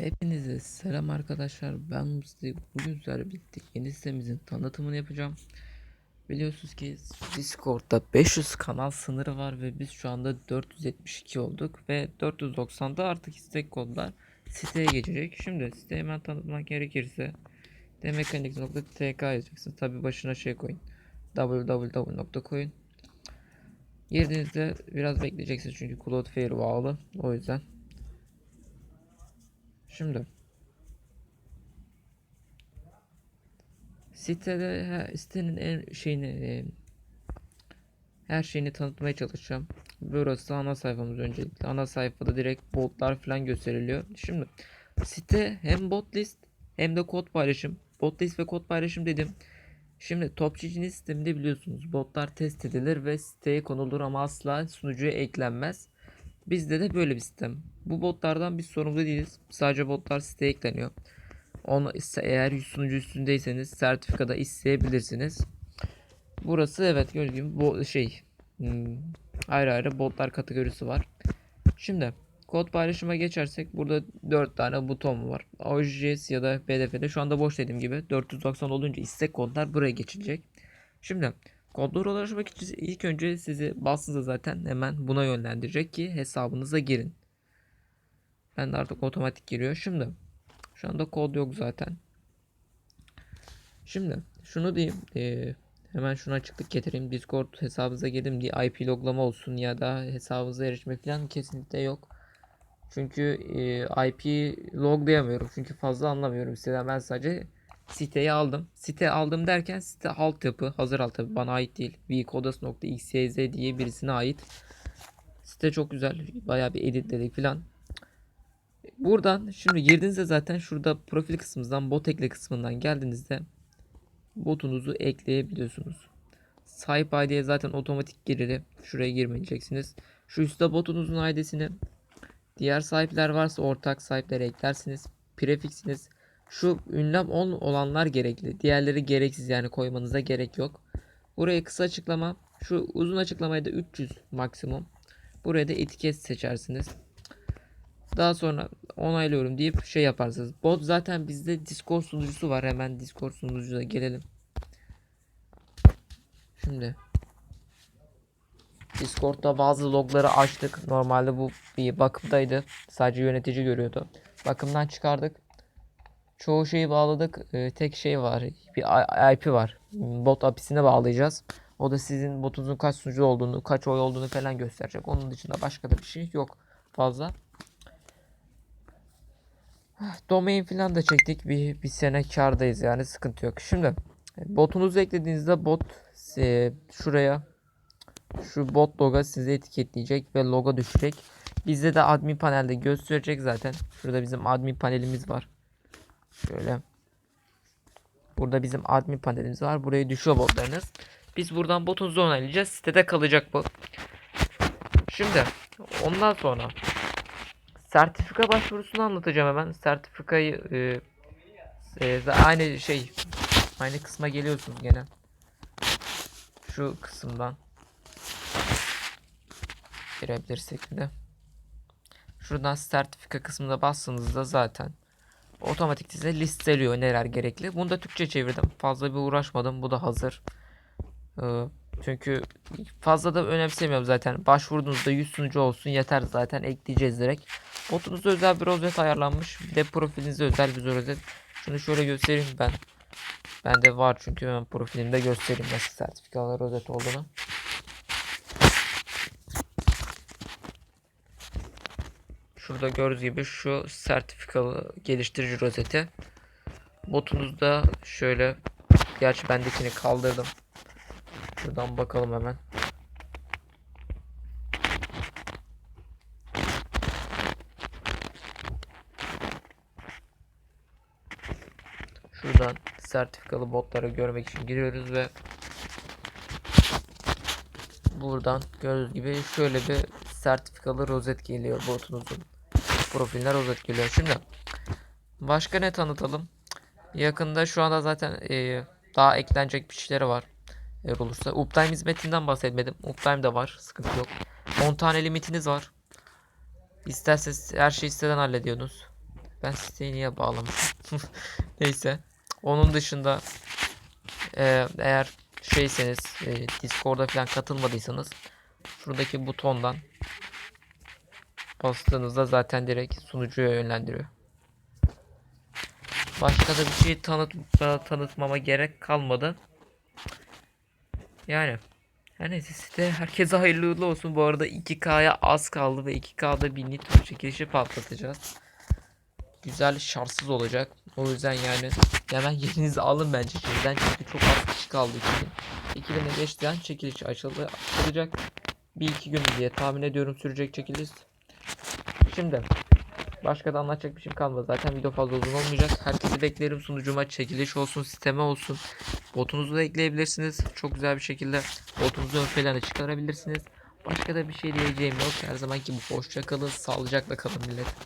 Hepinize selam arkadaşlar. Ben Musti. Bugün sizlerle birlikte yeni sitemizin tanıtımını yapacağım. Biliyorsunuz ki Discord'da 500 kanal sınırı var ve biz şu anda 472 olduk ve 490'da artık istek kodlar siteye geçecek. Şimdi siteyi hemen tanıtmak gerekirse dmekanik.tk yazacaksın. Tabi başına şey koyun. www.coin Girdiğinizde biraz bekleyeceksiniz çünkü Cloudflare bağlı. O yüzden Şimdi sitede he- sitenin en şeyini e, her şeyini tanıtmaya çalışacağım. Burası ana sayfamız öncelikle. Ana sayfada direkt botlar falan gösteriliyor. Şimdi site hem bot list hem de kod paylaşım. Bot list ve kod paylaşım dedim. Şimdi Topçu'nun sisteminde biliyorsunuz botlar test edilir ve siteye konulur ama asla sunucuya eklenmez. Bizde de böyle bir sistem. Bu botlardan biz sorumlu değiliz. Sadece botlar siteye ekleniyor. Onu eğer sunucu üstündeyseniz sertifikada isteyebilirsiniz. Burası evet gördüğünüz bu şey hmm, ayrı ayrı botlar kategorisi var. Şimdi kod paylaşıma geçersek burada 4 tane buton var. OJS ya da BDF'de şu anda boş dediğim gibi 490 olunca istek kodlar buraya geçilecek. Şimdi Kodlara ulaşmak için ilk önce sizi bastığınızda zaten hemen buna yönlendirecek ki hesabınıza girin. Ben de artık otomatik giriyor. Şimdi şu anda kod yok zaten. Şimdi şunu diyeyim. eee, hemen şuna açıklık getireyim. Discord hesabınıza girdim diye IP loglama olsun ya da hesabınıza erişme falan kesinlikle yok. Çünkü eee, IP loglayamıyorum. Çünkü fazla anlamıyorum siteden. Ben sadece siteyi aldım. Site aldım derken site altyapı, hazır altyapı bana ait değil. weekodas.xyz diye birisine ait. Site çok güzel. Bayağı bir editledik filan. Buradan şimdi girdiğinizde zaten şurada profil kısmından bot ekle kısmından geldiğinizde botunuzu ekleyebiliyorsunuz. Sahip ID'ye zaten otomatik girili. Şuraya girmeyeceksiniz. Şu üstte botunuzun ID'sini diğer sahipler varsa ortak sahipleri eklersiniz. Prefixiniz şu ünlem ol olanlar gerekli. Diğerleri gereksiz yani koymanıza gerek yok. Buraya kısa açıklama. Şu uzun açıklamayı da 300 maksimum. Buraya da etiket seçersiniz. Daha sonra onaylıyorum deyip şey yaparsınız. Bot zaten bizde Discord sunucusu var. Hemen Discord sunucuna gelelim. Şimdi Discord'da bazı logları açtık. Normalde bu bir bakımdaydı. Sadece yönetici görüyordu. Bakımdan çıkardık. Çoğu şeyi bağladık. Ee, tek şey var. Bir IP var. Bot API'sine bağlayacağız. O da sizin botunuzun kaç sunucu olduğunu, kaç oy olduğunu falan gösterecek. Onun dışında başka da bir şey yok fazla. Domain falan da çektik. Bir, bir sene kardayız yani sıkıntı yok. Şimdi botunuzu eklediğinizde bot e, şuraya şu bot logo size etiketleyecek ve logo düşecek. Bizde de admin panelde gösterecek zaten. Şurada bizim admin panelimiz var. Şöyle. Burada bizim admin panelimiz var. Buraya düşüyor botlarınız. Biz buradan botunuzu onaylayacağız. Sitede kalacak bu. Şimdi ondan sonra sertifika başvurusunu anlatacağım hemen. Sertifikayı e, e, aynı şey aynı kısma geliyorsunuz gene. Şu kısımdan girebilirsek de. Şuradan sertifika kısmına bastığınızda zaten otomatik size listeliyor neler gerekli. Bunu da Türkçe çevirdim. Fazla bir uğraşmadım. Bu da hazır. Ee, çünkü fazla da önemsemiyorum zaten. Başvurduğunuzda 100 sunucu olsun yeter zaten ekleyeceğiz direkt. Botunuzda özel bir rozet ayarlanmış. Bir de profilinize özel bir rozet. Şunu şöyle göstereyim ben. Bende var çünkü ben profilimde göstereyim nasıl sertifikalı rozet olduğunu. Şurada gördüğünüz gibi şu sertifikalı geliştirici rozeti. Botunuzda şöyle gerçi bendekini kaldırdım. Şuradan bakalım hemen. Şuradan sertifikalı botları görmek için giriyoruz ve buradan gördüğünüz gibi şöyle bir sertifikalı rozet geliyor botunuzun profiline rozet geliyor. Şimdi başka ne tanıtalım? Yakında şu anda zaten e, daha eklenecek bir şeyleri var. Eğer olursa. Uptime hizmetinden bahsetmedim. Uptime de var. Sıkıntı yok. 10 tane limitiniz var. İsterseniz her şeyi siteden hallediyorsunuz. Ben siteyi niye bağlamışım? Neyse. Onun dışında e, eğer şeyseniz e, Discord'a falan katılmadıysanız şuradaki butondan bastığınızda zaten direkt sunucuya yönlendiriyor. Başka da bir şey tanıt tanıtmama gerek kalmadı. Yani her neyse site herkese hayırlı uğurlu olsun. Bu arada 2K'ya az kaldı ve 2K'da bir nitro çekilişi patlatacağız. Güzel şartsız olacak. O yüzden yani hemen yerinizi alın bence şimdiden çünkü çok az kişi kaldı 2000. 2000'e geçtiğinden çekiliş açıldı, açılacak. Bir iki gün diye tahmin ediyorum sürecek çekiliş. Şimdi başka da anlatacak bir şey kalmadı. Zaten video fazla uzun olmayacak. Herkesi beklerim sunucuma çekiliş olsun, sisteme olsun. Botunuzu da ekleyebilirsiniz. Çok güzel bir şekilde botunuzu ön plana çıkarabilirsiniz. Başka da bir şey diyeceğim yok. Her zamanki gibi hoşça kalın, sağlıcakla kalın millet.